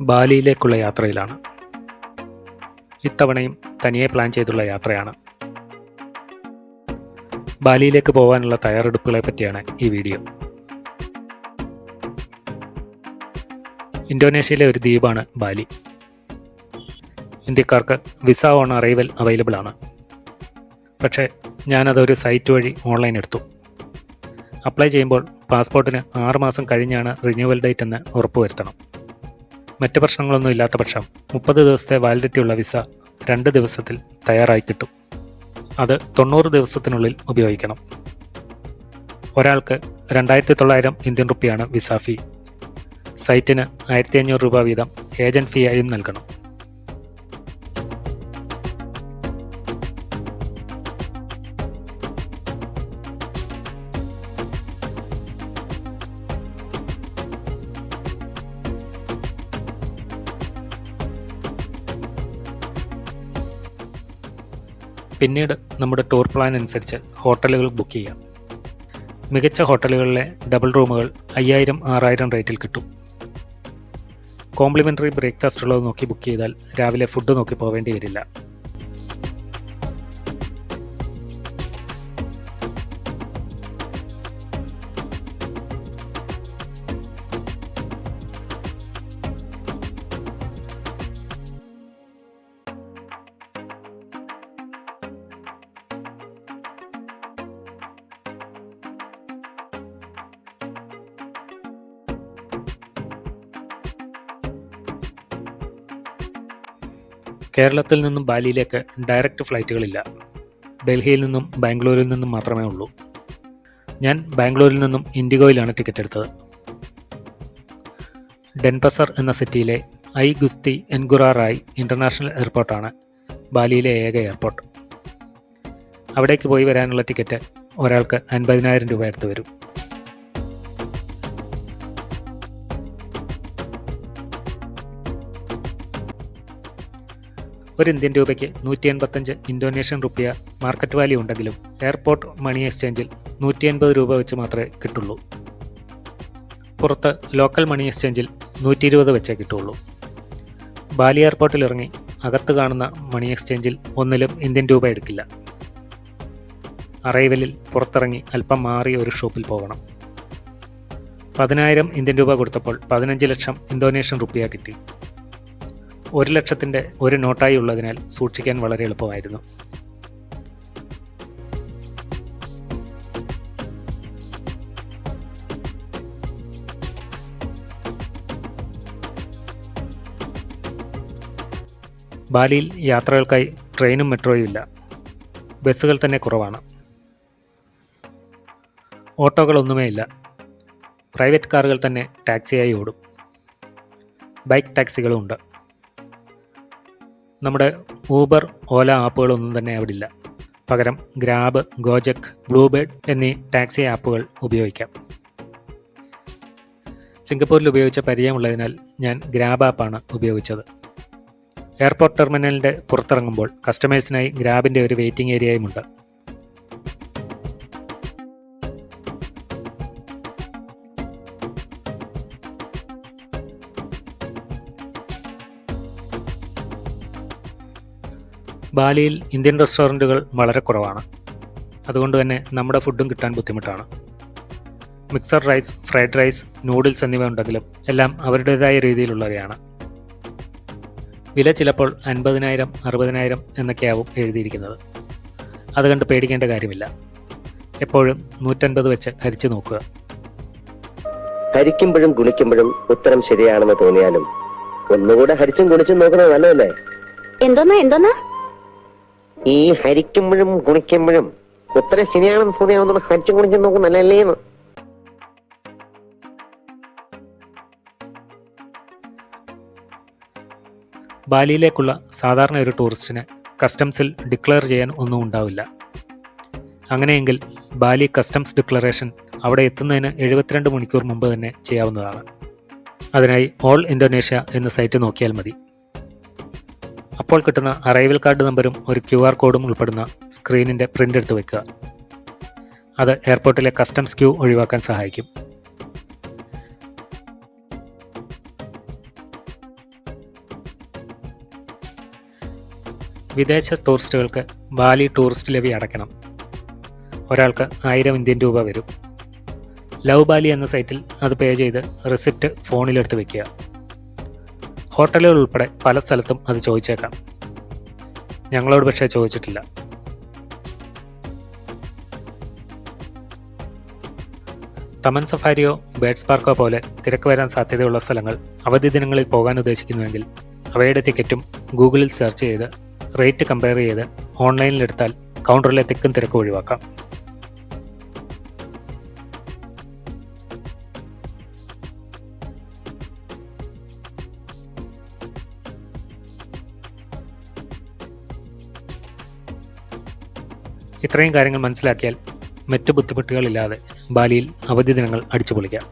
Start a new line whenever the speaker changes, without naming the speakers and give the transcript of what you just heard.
ബാലിയിലേക്കുള്ള യാത്രയിലാണ്. ഇത്തവണയും തനിയെ പ്ലാൻ ചെയ്തുള്ള യാത്രയാണ്. ബാലിയിലേക്ക് പോകാനുള്ള തയ്യാറെടുപ്പുകളെ പറ്റിയാണ് ഈ വീഡിയോ. ഇന്തോനേഷ്യയിലെ ഒരു ദ്വീപാണ് ബാലി. ഇന്ത്യക്കാർക്ക് വിസ ഓൺ അറൈവൽ അവൈലബിൾ ആണ്. പക്ഷേ ഞാനതൊരു സൈറ്റ് വഴി ഓൺലൈൻ എടുത്തു. അപ്ലൈ ചെയ്യുമ്പോൾ പാസ്പോർട്ടിന് ആറുമാസം കഴിഞ്ഞാണ് റിന്യൂവൽ ഡേറ്റ് എന്ന് ഉറപ്പുവരുത്തണം. മറ്റ് പ്രശ്നങ്ങളൊന്നും ഇല്ലാത്ത പക്ഷം മുപ്പത് ദിവസത്തെ വാലിഡിറ്റി ഉള്ള വിസ രണ്ട് ദിവസത്തിൽ തയ്യാറായി കിട്ടും. അത് തൊണ്ണൂറ് ദിവസത്തിനുള്ളിൽ ഉപയോഗിക്കണം. ഒരാൾക്ക് രണ്ടായിരത്തി തൊള്ളായിരം ഇന്ത്യൻ റുപ്പിയാണ് വിസ ഫീ. സൈറ്റിന് ആയിരത്തി അഞ്ഞൂറ് രൂപ വീതം ഏജന്റ് ഫീ ആയും നൽകണം. പിന്നീട് നമ്മുടെ ടൂർ പ്ലാൻ അനുസരിച്ച് ഹോട്ടലുകൾ ബുക്ക് ചെയ്യാം. മികച്ച ഹോട്ടലുകളിലെ ഡബിൾ റൂമുകൾ അയ്യായിരം ആറായിരം റേറ്റിൽ കിട്ടും. കോംപ്ലിമെന്ററി ബ്രേക്ക്ഫാസ്റ്റ് ഉള്ളത് നോക്കി ബുക്ക് ചെയ്താൽ രാവിലെ ഫുഡ് നോക്കി പോവേണ്ടി വരില്ല. കേരളത്തിൽ നിന്നും ബാലിയിലേക്ക് ഡയറക്റ്റ് ഫ്ലൈറ്റുകളില്ല ഡൽഹിയിൽ നിന്നും ബാംഗ്ലൂരിൽ നിന്നും മാത്രമേ ഉള്ളൂ. ഞാൻ ബാംഗ്ലൂരിൽ നിന്നും ഇൻഡിഗോയിലാണ് ടിക്കറ്റ് എടുത്തത്. ഡെൻപസർ എന്ന സിറ്റിയിലെ ഐ ഗുസ്തി എൻഗുറാറായി ഇന്റർനാഷണൽ എയർപോർട്ടാണ് ബാലിയിലെ ഏക എയർപോർട്ട് അവിടേക്ക് പോയി വരാനുള്ള ടിക്കറ്റ് ഒരാൾക്ക് അൻപതിനായിരം രൂപ അടുത്ത് വരും. ഒരു ഇന്ത്യൻ രൂപയ്ക്ക് നൂറ്റി എൺപത്തഞ്ച് ഇന്തോനേഷ്യൻ റുപ്യ മാർക്കറ്റ് വാല്യൂ ഉണ്ടെങ്കിലും എയർപോർട്ട് മണി എക്സ്ചേഞ്ചിൽ നൂറ്റി എൺപത് രൂപ വെച്ച് മാത്രമേ കിട്ടുള്ളൂ. പുറത്ത് ലോക്കൽ മണി എക്സ്ചേഞ്ചിൽ നൂറ്റി ഇരുപത് വെച്ചേ കിട്ടുള്ളൂ. ബാലി എയർപോർട്ടിൽ ഇറങ്ങി അകത്ത് കാണുന്ന മണി എക്സ്ചേഞ്ചിൽ ഒന്നിലും ഇന്ത്യൻ രൂപ എടുക്കില്ല. അറൈവലിൽ പുറത്തിറങ്ങി അല്പം മാറി ഒരു ഷോപ്പിൽ പോകണം പതിനായിരം ഇന്ത്യൻ രൂപ കൊടുത്തപ്പോൾ പതിനഞ്ച് ലക്ഷം ഇന്തോനേഷ്യൻ റുപ്യ കിട്ടി. ഒരു ലക്ഷത്തിന്റെ ഒരു നോട്ടായി ഉള്ളതിനാൽ സൂക്ഷിക്കാൻ വളരെ എളുപ്പമായിരുന്നു. ബാലിയിൽ യാത്രകൾക്കായി ട്രെയിനും മെട്രോയും ഇല്ല. ബസ്സുകൾ തന്നെ കുറവാണ്. ഓട്ടോകളൊന്നുമേ ഇല്ല. പ്രൈവറ്റ് കാറുകൾ തന്നെ ടാക്സിയായി ഓടും. ബൈക്ക് ടാക്സികളും ഉണ്ട്. നമ്മുടെ ഊബർ ഓല ആപ്പുകളൊന്നും തന്നെ അവിടെ ഇല്ല പകരം ഗ്രാബ് ഗോജക് ബ്ലൂബേർഡ് എന്നീ ടാക്സി ആപ്പുകൾ ഉപയോഗിക്കാം. സിംഗപ്പൂരിൽ ഉപയോഗിച്ച പരിചയമുള്ളതിനാൽ ഞാൻ ഗ്രാബ് ആപ്പാണ് ഉപയോഗിച്ചത്. എയർപോർട്ട് ടെർമിനലിന്റെ പുറത്തിറങ്ങുമ്പോൾ കസ്റ്റമേഴ്സിനായി ഗ്രാബിന്റെ ഒരു വെയിറ്റിംഗ് ഏരിയയുമുണ്ട്. ബാലിയിൽ ഇന്ത്യൻ റെസ്റ്റോറന്റുകൾ വളരെ കുറവാണ്. അതുകൊണ്ട് തന്നെ നമ്മുടെ ഫുഡും കിട്ടാൻ ബുദ്ധിമുട്ടാണ്. Mixer rice fried rice noodles എന്നിവ ഉണ്ടെങ്കിലും എല്ലാം അവരുടേതായ രീതിയിലുള്ളവയാണ്. വില ചിലപ്പോൾ അൻപതിനായിരം അറുപതിനായിരം എന്നൊക്കെയാവും എഴുതിയിരിക്കുന്നത്. അത് കണ്ട് പേടിക്കേണ്ട കാര്യമില്ല. എപ്പോഴും നൂറ്റൻപത് വെച്ച് ഹരിച്ചു നോക്കുക.
ഹരിക്കുമ്പോഴും ഗുണിക്കുമ്പോഴും ഉത്തരം ശരിയാണെന്ന് തോന്നിയാലും ഒന്നുകൂടെ ഹരിച്ചും ഗുണിച്ചും നോക്കുന്നത് നല്ലതല്ലേ?
എന്തോന്നാ എന്തോന്നാ?
ഈ ഹരിക്കുമ്പോഴും ഗുണിക്കുമ്പോഴും ഉത്തരം ശരിയാണെന്ന് തോന്നിയാണെന്നുള്ള ഹരിച്ചും ഗുണിച്ചും നോക്കും
ബാലിയിലേക്കുള്ള സാധാരണ ഒരു ടൂറിസ്റ്റിനെ കസ്റ്റംസിൽ ഡിക്ലെയർ ചെയ്യാൻ ഒന്നും ഉണ്ടാവില്ല. അങ്ങനെയെങ്കിൽ ബാലി കസ്റ്റംസ് ഡിക്ലറേഷൻ അവിടെ എത്തുന്നതിന് എഴുപത്തിരണ്ട് മണിക്കൂർ മുമ്പ് തന്നെ ചെയ്യാവുന്നതാണ്. അതിനായി ഓൾ ഇൻഡോനേഷ്യ എന്ന സൈറ്റ് നോക്കിയാൽ മതി. അപ്പോൾ കിട്ടുന്ന അറൈവൽ കാർഡ് നമ്പറും ഒരു ക്യു ആർ കോഡും ഉൾപ്പെടുന്ന സ്ക്രീനിന്റെ പ്രിന്റ് എടുത്ത് വെക്കുക. അത് എയർപോർട്ടിലെ കസ്റ്റംസ് ക്യൂ ഒഴിവാക്കാൻ സഹായിക്കും. വിദേശ ടൂറിസ്റ്റുകൾക്ക് ബാലി ടൂറിസ്റ്റ് ലെവി അടയ്ക്കണം. ഒരാൾക്ക് ആയിരം ഇന്ത്യൻ രൂപ വരും. ലവ് ബാലി എന്ന സൈറ്റിൽ അത് പേ ചെയ്ത് റെസിപ്റ്റ് ഫോണിലെടുത്ത് വയ്ക്കുക ഹോട്ടലുകൾ ഉൾപ്പെടെ പല സ്ഥലത്തും അത് ചോദിച്ചേക്കാം. ഞങ്ങളോട് പക്ഷേ ചോദിച്ചിട്ടില്ല. തമൻ സഫാരിയോ ബേഡ്സ് പാർക്കോ പോലെ തിരക്ക് വരാൻ സാധ്യതയുള്ള സ്ഥലങ്ങൾ അവധി ദിനങ്ങളിൽ പോകാൻ ഉദ്ദേശിക്കുന്നുവെങ്കിൽ അവയുടെ ടിക്കറ്റും ഗൂഗിളിൽ സെർച്ച് ചെയ്ത് റേറ്റ് കമ്പയർ ചെയ്ത് ഓൺലൈനിൽ എടുത്താൽ കൗണ്ടറിലെ തിക്കും തിരക്കും ഒഴിവാക്കാം. ഇത്രയും കാര്യങ്ങൾ മനസ്സിലാക്കിയാൽ മറ്റു ബുദ്ധിമുട്ടുകളില്ലാതെ ബാലിയിൽ അവധി ദിനങ്ങൾ അടിച്ചു പൊളിക്കാം